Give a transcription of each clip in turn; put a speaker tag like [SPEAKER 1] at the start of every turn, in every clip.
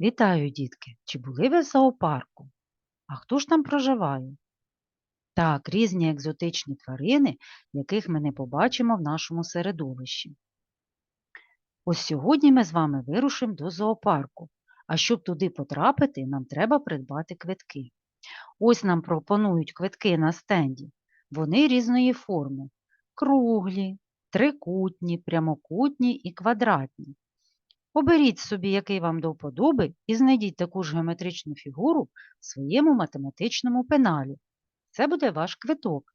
[SPEAKER 1] Вітаю, дітки! Чи були ви в зоопарку? А хто ж там проживає? Так, різні екзотичні тварини, яких ми не побачимо в нашому середовищі. Ось сьогодні ми з вами вирушимо до зоопарку. А щоб туди потрапити, нам треба придбати квитки. Ось нам пропонують квитки на стенді. Вони різної форми: круглі, трикутні, прямокутні і квадратні. Оберіть собі, який вам до вподоби, і знайдіть таку ж геометричну фігуру в своєму математичному пеналі. Це буде ваш квиток.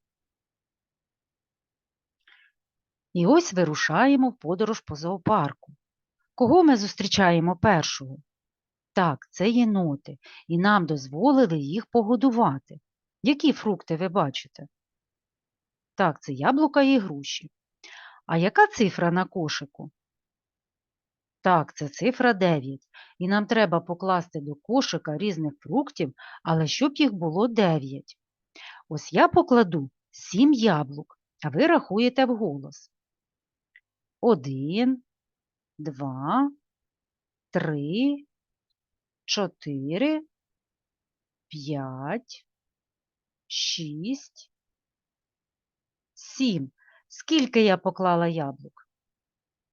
[SPEAKER 1] І ось вирушаємо в подорож по зоопарку. Кого ми зустрічаємо першого? Так, це єноти, і нам дозволили їх погодувати. Які фрукти ви бачите? Так, це яблука і груші. А яка цифра на кошику? Так, це цифра 9. І нам треба покласти до кошика різних фруктів, але щоб їх було 9. Ось я покладу 7 яблук, а ви рахуєте вголос. 1, 2, 3, 4, 5, 6, 7. Скільки я поклала яблук?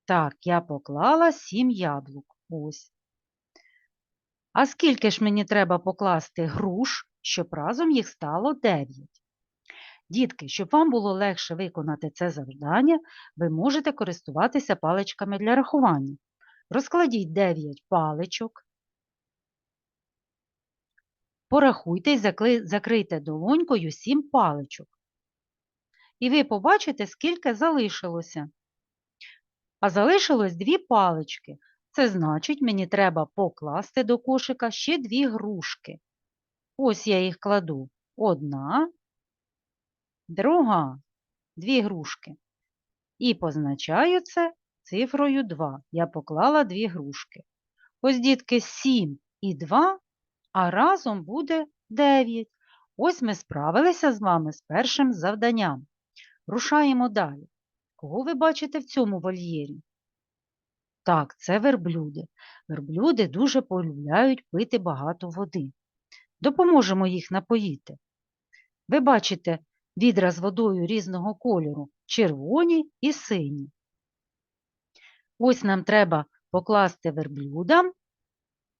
[SPEAKER 1] Так, я поклала 7 яблук. Ось. А скільки ж мені треба покласти груш, щоб разом їх стало 9? Дітки, щоб вам було легше виконати це завдання, ви можете користуватися паличками для рахування. Розкладіть 9 паличок. Порахуйте і закрийте долонькою 7 паличок. І ви побачите, скільки залишилося. А залишилось дві палички. Це значить, мені треба покласти до кошика ще дві грушки. Ось я їх кладу. Одна, друга, дві грушки. І позначаю це цифрою 2. Я поклала дві грушки. Ось, дітки, 7 і 2, а разом буде 9. Ось ми справилися з вами з першим завданням. Рушаємо далі. Кого ви бачите в цьому вольєрі? Так, це верблюди. Верблюди дуже полюбляють пити багато води. Допоможемо їх напоїти. Ви бачите відра з водою різного кольору червоні і сині. Ось нам треба покласти верблюдам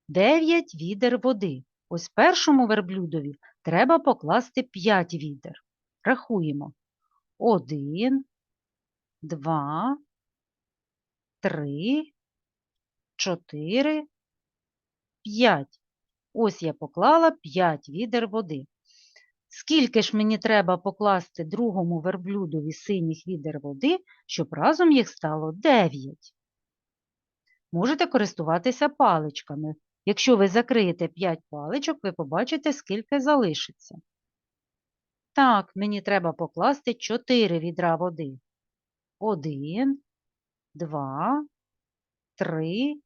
[SPEAKER 1] 9 відер води. Ось першому верблюдові треба покласти 5 відер. Рахуємо. 1, 2, 3, 4, 5. Ось я поклала 5 відер води. Скільки ж мені треба покласти другому верблюдові синіх відер води, щоб разом їх стало 9? Можете користуватися паличками. Якщо ви закриєте 5 паличок, ви побачите, скільки залишиться. Так, мені треба покласти 4 відра води. 1, 2, 3,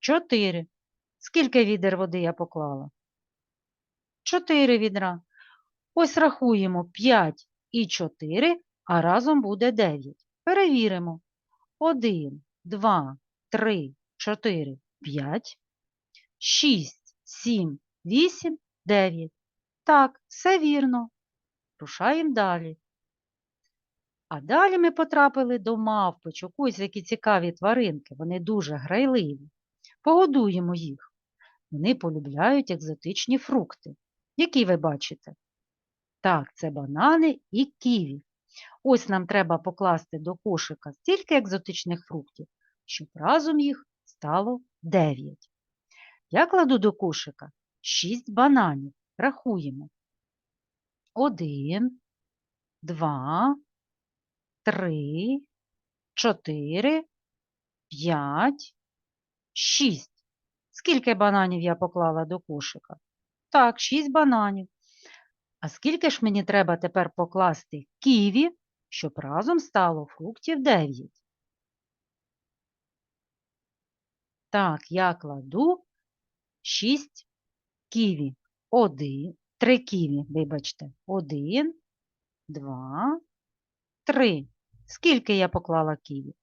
[SPEAKER 1] 4. Скільки відер води я поклала? 4 відра. Ось рахуємо 5 і 4, а разом буде 9. Перевіримо. 1, 2, 3, 4, 5, 6, 7, 8, 9. Так, все вірно. Рушаємо далі. А далі ми потрапили до мавпочок. Ось які цікаві тваринки, вони дуже грайливі. Погодуємо їх. Вони полюбляють екзотичні фрукти. Які ви бачите? Так, це банани і ківі. Ось нам треба покласти до кошика стільки екзотичних фруктів, щоб разом їх стало 9. Я кладу до кошика 6 бананів. Рахуємо. 1, 2, 3, 4, 5, 6. Скільки бананів я поклала до кошика? Так, 6 бананів. А скільки ж мені треба тепер покласти ківі, щоб разом стало фруктів 9? Так, я кладу 6 ківі. 1, 3 ківі, вибачте. 1, 2, 3. Скільки я поклала ківі?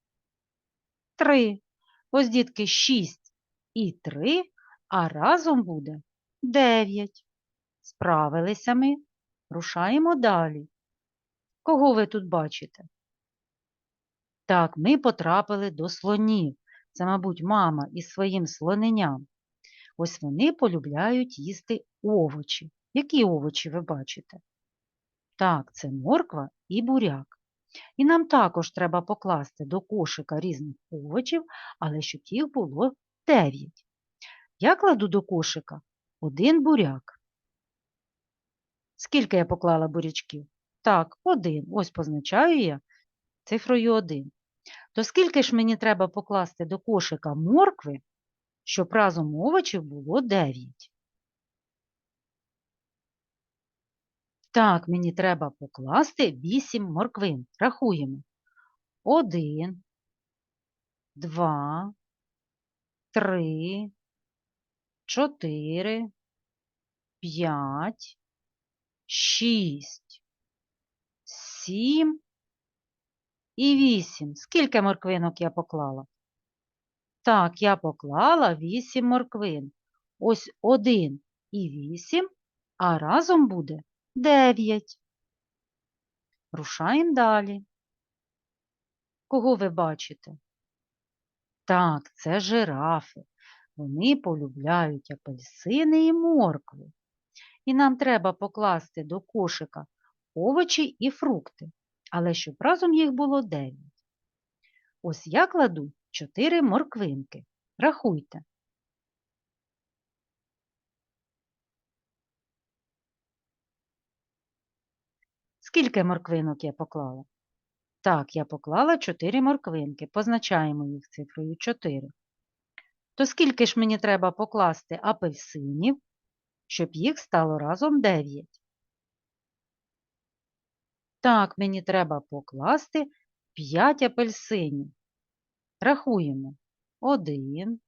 [SPEAKER 1] 3. Ось, дітки, 6 і 3, а разом буде 9. Справилися ми. Рушаємо далі. Кого ви тут бачите? Так, ми потрапили до слонів. Це, мабуть, мама із своїм слоненням. Ось вони полюбляють їсти овочі. Які овочі ви бачите? Так, це морква і буряк. І нам також треба покласти до кошика різних овочів, але щоб їх було 9. Я кладу до кошика один буряк. Скільки я поклала бурячків? Так, один. Ось позначаю я цифрою 1. То скільки ж мені треба покласти до кошика моркви, щоб разом овочів було 9? Так, мені треба покласти 8 морквин. Рахуємо. 1, 2, 3, 4, 5, 6, 7 і 8. Скільки морквинок я поклала? Так, я поклала 8 морквин. Ось 1 і 8, а разом буде 9. Рушаємо далі. Кого ви бачите? Так, це жирафи. Вони полюбляють апельсини і моркви. І нам треба покласти до кошика овочі і фрукти, але щоб разом їх було 9. Ось я кладу 4 морквинки. Рахуйте. Скільки морквинок я поклала? Так, я поклала 4 морквинки. Позначаємо їх цифрою 4. То скільки ж мені треба покласти апельсинів, щоб їх стало разом 9? Так, мені треба покласти 5 апельсинів. Рахуємо. 1,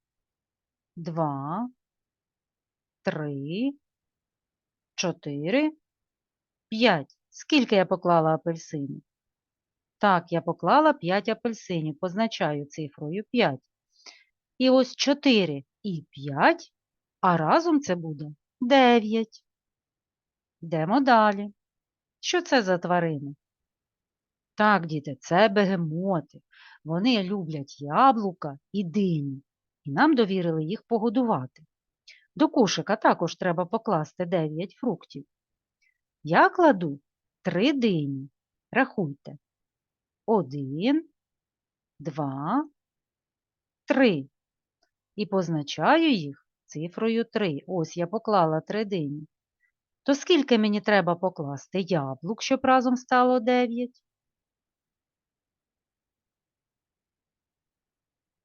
[SPEAKER 1] 2, 3, 4, 5. Скільки я поклала апельсинів? Так, я поклала 5 апельсинів, позначаю цифрою 5. І ось 4 і 5, а разом це буде 9. Йдемо далі. Що це за тварини? Так, діти, це бегемоти. Вони люблять яблука і дині, і нам довірили їх погодувати. До кошика також треба покласти 9 фруктів. Я кладу 3 дині. Рахуйте. 1, 2, 3. І позначаю їх цифрою 3. Ось я поклала 3 дині. То скільки мені треба покласти яблук, щоб разом стало 9?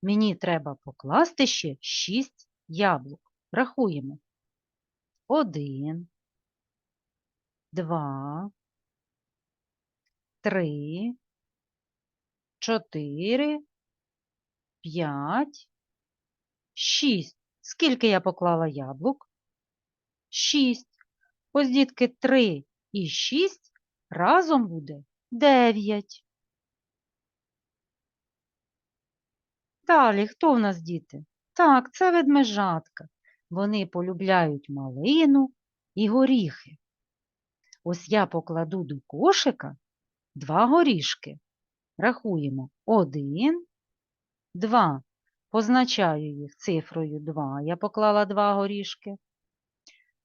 [SPEAKER 1] Мені треба покласти ще 6 яблук. Рахуємо. 1, 2, 3, 4, 5, 6. Скільки я поклала яблук? 6. Ось, дітки, 3 і 6 разом буде 9. Далі, хто в нас діти? Так, це ведмежатка. Вони полюбляють малину і горіхи. Ось я покладу до кошика два горішки. Рахуємо 1, 2. Позначаю їх цифрою 2. Я поклала два горішки.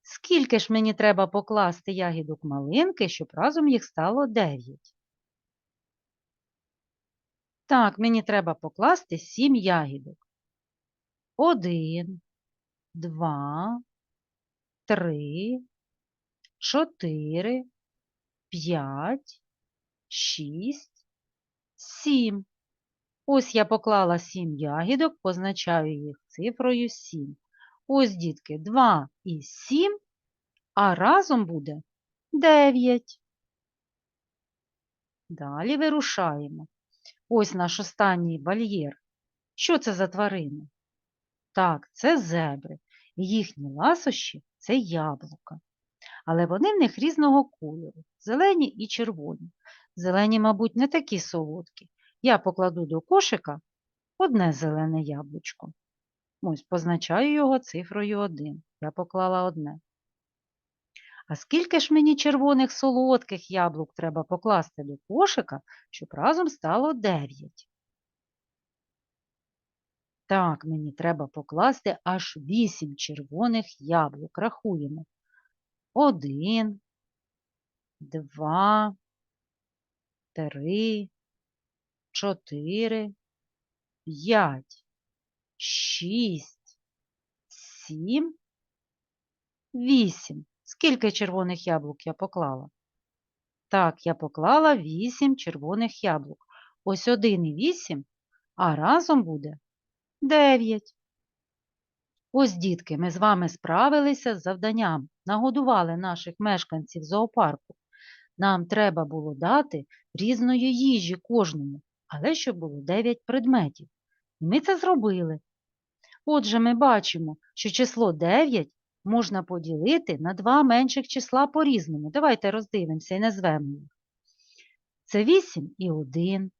[SPEAKER 1] Скільки ж мені треба покласти ягідок малинки, щоб разом їх стало 9? Так, мені треба покласти 7 ягідок. 1, 2, 3, 4, 5, 6, 7. Ось я поклала 7 ягідок, позначаю їх цифрою 7. Ось, дітки, 2 і 7, а разом буде 9. Далі вирушаємо. Ось наш останній вольєр. Що це за тварини? Так, це зебри. Їхні ласощі це яблука. Але вони в них різного кольору зелені і червоні. Зелені, мабуть, не такі солодкі. Я покладу до кошика одне зелене яблучко. Ось позначаю його цифрою 1. Я поклала одне. А скільки ж мені червоних солодких яблук треба покласти до кошика, щоб разом стало 9? Так, мені треба покласти аж 8 червоних яблук. Рахуємо. 1, 2, 3, 4, 5, 6, 7, 8. Скільки червоних яблук я поклала? Так, я поклала 8 червоних яблук. Ось 1 і 8, а разом буде 9. Ось, дітки, ми з вами справилися з завданням, нагодували наших мешканців зоопарку. Нам треба було дати різної їжі кожному, але щоб було 9 предметів. І ми це зробили. Отже, ми бачимо, що число 9 можна поділити на два менших числа по-різному. Давайте роздивимося і назвемо їх. Це 8 і 1,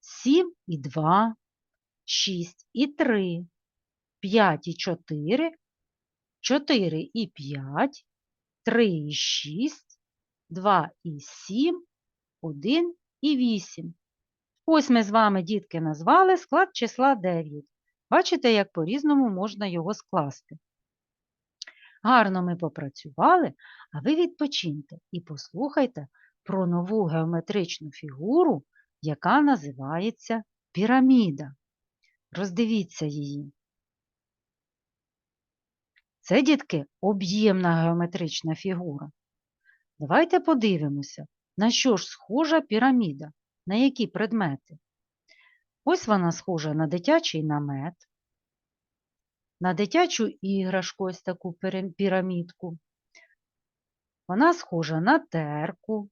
[SPEAKER 1] 7 і 2, 6 і 3, 5 і 4, 4 і 5, 3 і 6, 2 і 7, 1 і 8. Ось ми з вами, дітки, назвали склад числа 9. Бачите, як по-різному можна його скласти. Гарно ми попрацювали, а ви відпочиньте і послухайте про нову геометричну фігуру, яка називається піраміда. Роздивіться її. Це, дітки, об'ємна геометрична фігура. Давайте подивимося, на що ж схожа піраміда, на які предмети. Ось вона схожа на дитячий намет, на дитячу іграшку, ось таку пірамідку. Вона схожа на терку,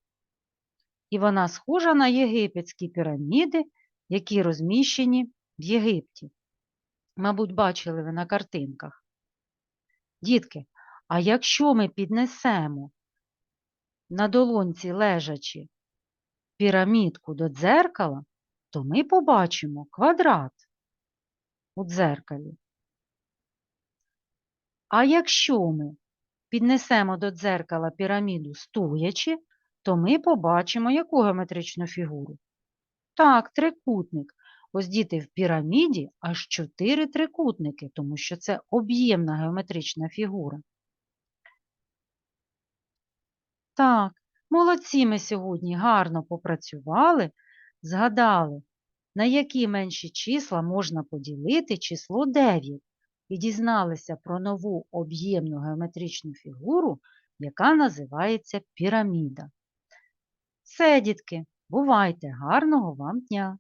[SPEAKER 1] і вона схожа на єгипетські піраміди, які розміщені в Єгипті. Мабуть, бачили ви на картинках. Дітки, а якщо ми піднесемо на долонці лежачи пірамідку до дзеркала, то ми побачимо квадрат у дзеркалі. А якщо ми піднесемо до дзеркала піраміду стоячи, то ми побачимо яку геометричну фігуру? Так, трикутник. Ось діти в піраміді аж чотири трикутники, тому що це об'ємна геометрична фігура. Так, молодці ми сьогодні гарно попрацювали, згадали, на які менші числа можна поділити число 9 і дізналися про нову об'ємну геометричну фігуру, яка називається піраміда. Все, дітки, бувайте, гарного вам дня!